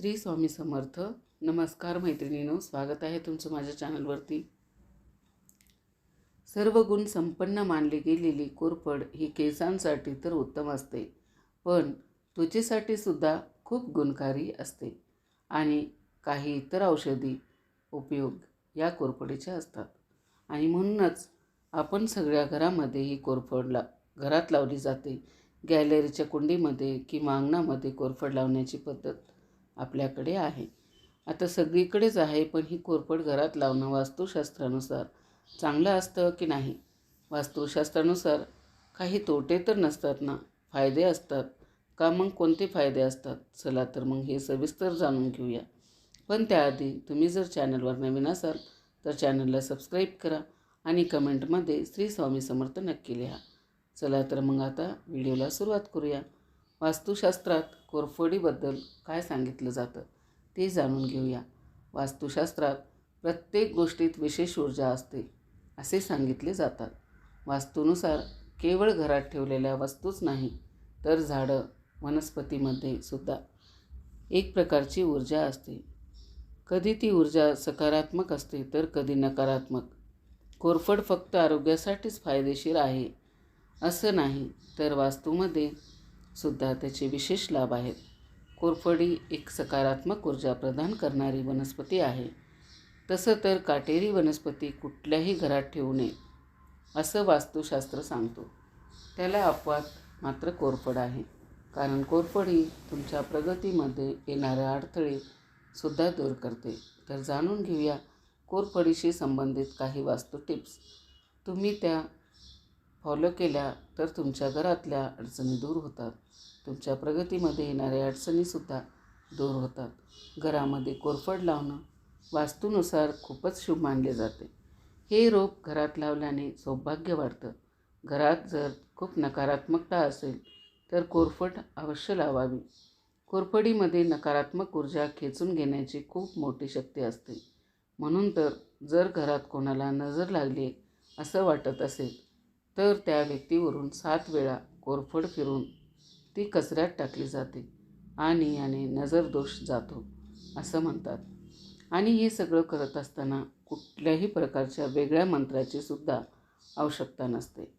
श्री स्वामी समर्थ. नमस्कार मैत्रिणीनो स्वागत आहे तुमचं माझ्या चॅनलवरती. सर्व गुण संपन्न मानली गेलेली कोरफड ही केसांसाठी तर उत्तम असते पण त्वचेसाठी सुद्धा खूप गुणकारी असते आणि काही इतर औषधी उपयोग या कोरफडीचे असतात. आणि म्हणूनच आपण सगळ्या घरामध्ये ही कोरफड ला घरात लावली जाते. गॅलरीच्या कुंडीमध्ये किंवा अंगणामध्ये कोरफड लावण्याची पद्धत आपल्याकडे आहे. आता सगळीकडेच आहे पण ही कोरफड घरात लावणं वास्तुशास्त्रानुसार चांगलं असतं की नाही? वास्तुशास्त्रानुसार काही तोटे तर नसतात ना? फायदे असतात. का मग कोणते फायदे असतात? चला तर मग हे सविस्तर जाणून घेऊया. पण त्याआधी तुम्ही जर चॅनलवर नवीन असाल तर चॅनलला सबस्क्राईब करा आणि कमेंटमध्ये श्री स्वामी समर्थ नक्की लिहा. चला तर मग आता व्हिडिओला सुरुवात करूया. वास्तुशास्त्रात कोरफडीबद्दल काय सांगितलं जातं ते जाणून घेऊया. वास्तुशास्त्रात प्रत्येक गोष्टीत विशेष ऊर्जा असते असे सांगितले जातात. वास्तूनुसार केवळ घरात ठेवलेल्या वस्तूच नाही तर झाडं वनस्पतीमध्ये सुद्धा एक प्रकारची ऊर्जा असते. कधी ती ऊर्जा सकारात्मक असते तर कधी नकारात्मक. कोरफड फक्त आरोग्यासाठीच फायदेशीर आहे असं नाही तर वास्तूमध्ये सुद्धा त्याचे विशेष लाभ आहेत. कोरफडी एक सकारात्मक ऊर्जा प्रदान करणारी वनस्पती आहे. तसं तर काटेरी वनस्पती कुठल्याही घरात ठेवू नये असं वास्तुशास्त्र सांगतो. त्याला अपवाद मात्र कोरफड आहे. कारण कोरफड ही तुमच्या प्रगतीमध्ये येणारे अडथळे सुद्धा दूर करते. तर जाणून घेऊया कोरफडीशी संबंधित काही वास्तू टिप्स. तुम्ही त्या फॉलो केल्या तर तुमच्या घरातल्या अडचणी दूर होतात. तुमच्या प्रगतीमध्ये येणाऱ्या अडचणीसुद्धा दूर होतात. घरामध्ये कोरफड लावणं वास्तूनुसार खूपच शुभ मानले जाते. हे रोप घरात लावल्याने सौभाग्य वाढतं घरात जर खूप नकारात्मकता असेल तर कोरफड अवश्य लावावी. कोरफडीमध्ये नकारात्मक ऊर्जा खेचून घेण्याची खूप मोठी शक्ती असते. म्हणून तर जर घरात कोणाला नजर लागली असं वाटत असेल तर त्या व्यक्तीवरून सात वेळा कोरफड फिरून ती कचऱ्यात टाकली जाते आणि याने नजरदोष जातो असं म्हणतात. आणि हे सगळं करत असताना कुठल्याही प्रकारच्या वेगळ्या मंत्राची सुद्धा आवश्यकता नसते.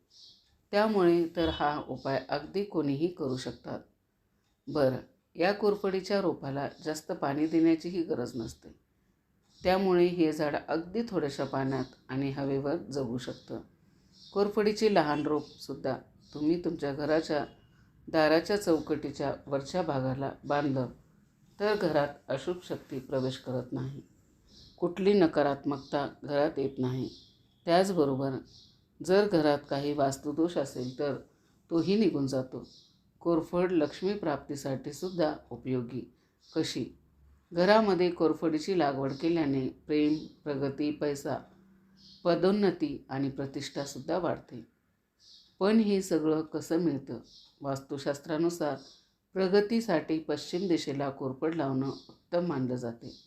त्यामुळे तर हा उपाय अगदी कोणीही करू शकतात. बरं या कोरफडीच्या रोपाला जास्त पाणी देण्याचीही गरज नसते. त्यामुळे हे झाड अगदी थोड्याशा पाण्यात आणि हवेवर जगू शकतं. कोरफडीची लहान रोपसुद्धा तुम्ही तुमच्या घराच्या दाराच्या चौकटीच्या वरच्या भागाला बांधलं तर घरात अशुभ शक्ती प्रवेश करत नाही. कुठली नकारात्मकता घरात येत नाही. त्याचबरोबर जर घरात काही वास्तुदोष असेल तर तोही निघून जातो. कोरफड लक्ष्मी प्राप्तीसाठी सुद्धा उपयोगी. कशी? घरामध्ये कोरफडीची लागवड केल्याने प्रेम प्रगती पैसा पदोन्नती आणि प्रतिष्ठासुद्धा वाढते. पण हे सगळं कसं मिळतं? वास्तुशास्त्रानुसार प्रगतीसाठी पश्चिम दिशेला कोरफड लावणं उत्तम मानलं जाते.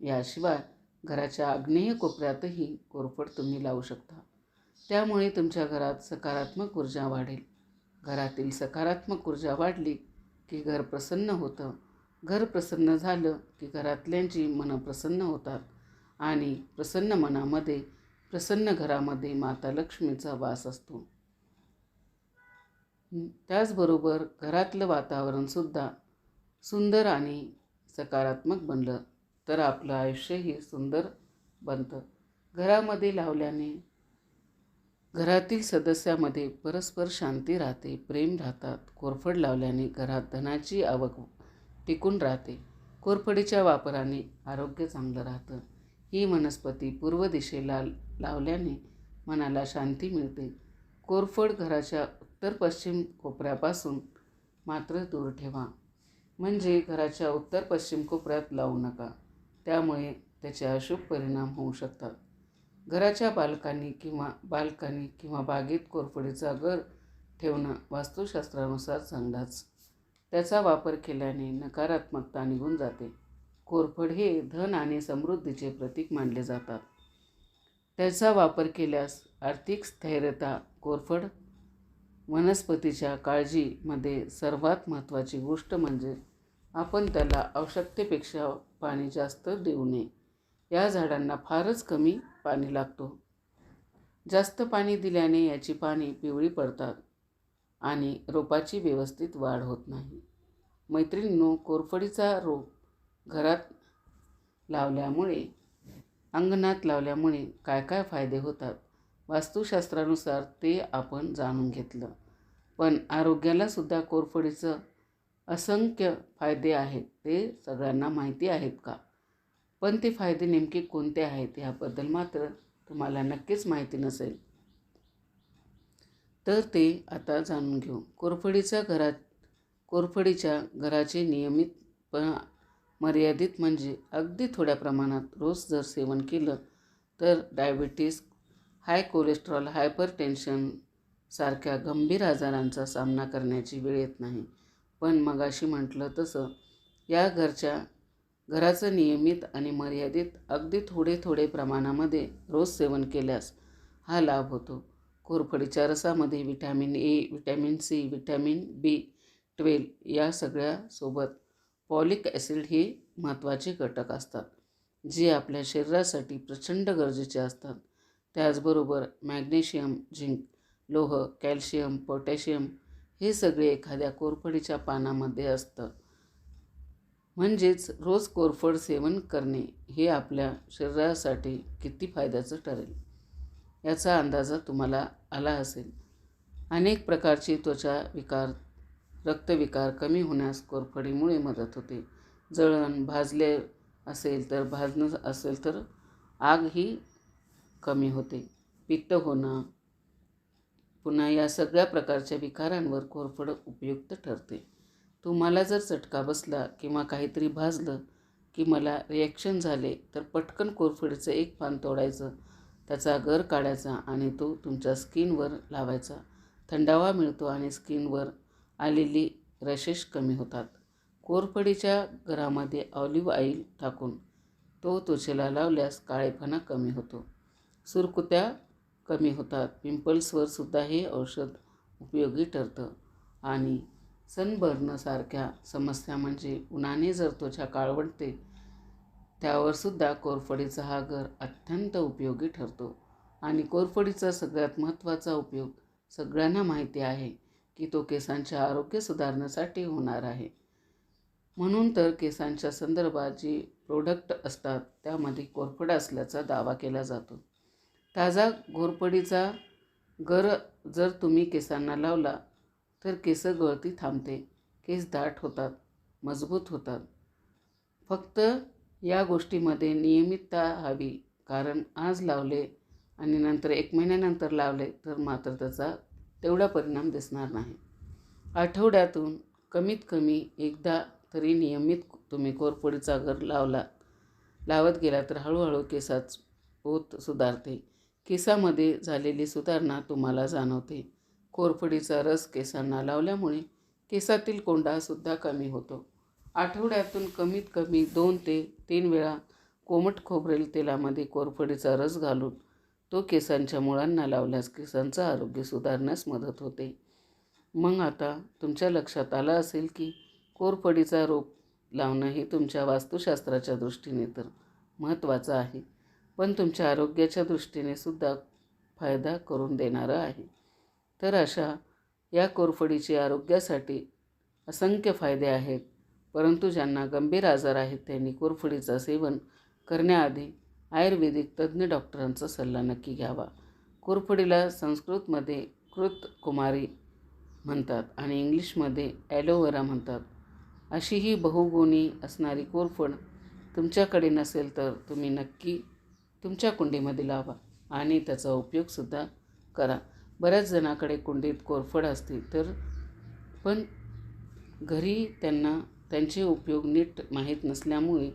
याशिवाय घराच्या आग्नेय कोपऱ्यातही कोरफड तुम्ही लावू शकता. त्यामुळे तुमच्या घरात सकारात्मक ऊर्जा वाढेल. घरातील सकारात्मक ऊर्जा वाढली की घर प्रसन्न होतं. घर प्रसन्न झालं की घरातल्यांची मनं प्रसन्न होतात. आणि प्रसन्न मनामध्ये प्रसन्न घरामध्ये माता लक्ष्मीचा वास असतो. त्याचबरोबर घरातलं वातावरणसुद्धा सुंदर आणि सकारात्मक बनलं तर आपलं आयुष्यही सुंदर बनतं. घरामध्ये लावल्याने घरातील सदस्यामध्ये परस्पर शांती राहते प्रेम राहतात. कोरफड लावल्याने घरात धनाची आवक टिकून राहते. कोरफडीच्या वापराने आरोग्य चांगलं राहतं. ही वनस्पती पूर्व दिशेला लावल्याने मनाला शांती मिळते. कोरफड घराच्या उत्तर पश्चिम कोपऱ्यापासून मात्र दूर ठेवा. म्हणजे घराच्या उत्तर पश्चिम कोपऱ्यात लावू नका. त्यामुळे त्याचे अशुभ परिणाम होऊ शकतात. घराच्या बालकांनी किंवा बालकांनी किंवा बागेत कोरफडीचा घर ठेवणं वास्तुशास्त्रानुसार चांगलाच. त्याचा वापर केल्याने नकारात्मकता निघून जाते. कोरफड हे धन आणि समृद्धीचे प्रतीक मानले जातात. त्याचा वापर केल्यास आर्थिक स्थैर्यता कोरफड वनस्पतीच्या काळजीमध्ये सर्वात महत्त्वाची गोष्ट म्हणजे आपण त्याला आवश्यकतेपेक्षा पाणी जास्त देऊ नये. या झाडांना फारच कमी पाणी लागतो. जास्त पाणी दिल्याने याची पाने पिवळी पडतात आणि रोपाची व्यवस्थित वाढ होत नाही. मैत्रिणींनो कोरफडीचा रोप घरात लावल्यामुळे अंगणात लावल्यामुळे काय काय फायदे होतात? वास्तुशास्त्रानुसार ते आपण जाणून घेतलं. पण आरोग्यालासुद्धा कोरफडीचं असंख्य फायदे आहेत ते सगळ्यांना माहिती आहेत का? पण ते फायदे नेमके कोणते आहेत याबद्दल मात्र तुम्हाला नक्कीच माहिती नसेल. तर ते आता जाणून घेऊ. कोरफडीच्या घरात कोरफडीच्या घराचे नियमितपणा मर्यादित म्हणजे अगदी थोड्या प्रमाणात रोज जर सेवन केलं तर diabetes high cholesterol hypertension सारख्या गंभीर आजारांचा सामना करण्याची वेळ येत नाही. पण मगाशी म्हटलं तसं या घरच्या घराचं नियमित आणि मर्यादित अगदी थोडे थोडे प्रमाणामध्ये रोज सेवन केल्यास हा लाभ होतो. कोरफडीच्या रसामध्ये vitamin A vitamin C vitamin B twelve या सगळ्यासोबत पॉलिक ॲसिड हे महत्त्वाचे घटक असतात जे आपल्या शरीरासाठी प्रचंड गरजेचे असतात. त्याचबरोबर मॅग्नेशियम झिंक लोह कॅल्शियम पोटॅशियम हे सगळे एखाद्या कोरफडीच्या पानामध्ये असतं. म्हणजेच रोज कोरफड सेवन करणे हे आपल्या शरीरासाठी किती फायद्याचं ठरेल? याचा अंदाजा तुम्हाला आला असेल. अनेक प्रकारची त्वचा विकार रक्तविकार कमी होण्यास कोरफडीमुळे मदत होते. जळण भाजले असेल तर भाजणं असेल तर आग ही कमी होते. पित्त होणं पुन्हा या सगळ्या प्रकारच्या विकारांवर कोरफड उपयुक्त ठरते. तुम्हाला जर चटका बसला किंवा काहीतरी भाजलं की मला रिॲक्शन झाले तर पटकन कोरफडीचं एक पान तोडायचं त्याचा गर काढायचा आणि तो तुमच्या स्किनवर लावायचा. थंडावा मिळतो आणि स्किनवर आलेली रशेश कमी होतात. कोरफडीच्या घरामध्ये ऑलिव्ह ऑइल टाकून तो त्वचेला लावल्यास काळेपणा कमी होतो. सुरकुत्या कमी होतात. पिंपल्सवर सुद्धा हे औषध उपयोगी ठरतं. आणि सनबर्नसारख्या समस्या म्हणजे उन्हाने जर त्वचा काळवडते त्यावरसुद्धा कोरफडीचा हा घर अत्यंत उपयोगी ठरतो. आणि कोरफडीचा सगळ्यात महत्त्वाचा उपयोग सगळ्यांना माहिती आहे. की तो केसांचे आरोग्य सुधारण्यासाठी होणार आहे. म्हणून तर केसांच्या संदर्भात जी प्रोडक्ट असतात त्यामध्ये कोरफड असल्याचा दावा केला जातो. ताजा घोरपडीचा गर जर तुम्ही केसांना लावला तर केस गळती थांबते केस दाट होतात मजबूत होतात. फक्त या गोष्टीमध्ये नियमितता हवी कारण आज लावले आणि नंतर एक महिन्यानंतर लावले तर मात्र त्याचा तेवढा परिणाम दिसणार नाही. आठवड्यातून कमीत कमी एकदा तरी नियमित तुम्ही कोरफडीचा घर लावला लावत गेला तर हळूहळू केसाच पोत सुधारते. केसामध्ये झालेली सुधारणा तुम्हाला जाणवते. कोरफडीचा रस केसांना लावल्यामुळे केसातील कोंडासुद्धा कमी होतो. आठवड्यातून कमीत कमी दोन ते तीन वेळा कोमट खोबरेल तेलामध्ये कोरफडीचा रस घालून तो केसांच्या मुळांना लावल्यास केसांचं आरोग्य सुधारण्यास मदत होते. मग आता तुमच्या लक्षात आलं असेल की कोरफडीचा रोप लावणं हे तुमच्या वास्तुशास्त्राच्या दृष्टीने तर महत्त्वाचं आहे पण तुमच्या आरोग्याच्या दृष्टीने सुद्धा फायदा करून देणारं आहे. तर अशा या कोरफडीचे आरोग्यासाठी असंख्य फायदे आहेत परंतु ज्यांना गंभीर आजार आहेत त्यांनी कोरफडीचं सेवन करण्याआधी आयुर्वेदिक तज्ज्ञ डॉक्टरांचा सल्ला नक्की घ्यावा. कोरफडीला संस्कृतमध्ये कृत कुमारी म्हणतात आणि इंग्लिशमध्ये ॲलोवेरा म्हणतात. अशी ही बहुगुणी असणारी कोरफड तुमच्याकडे नसेल तर तुम्ही नक्की तुमच्या कुंडीमध्ये लावा आणि त्याचा उपयोगसुद्धा करा. बऱ्याच जणाकडे कुंडीत कोरफड असते तर पण घरी त्यांना त्यांचे उपयोग नीट माहीत नसल्यामुळे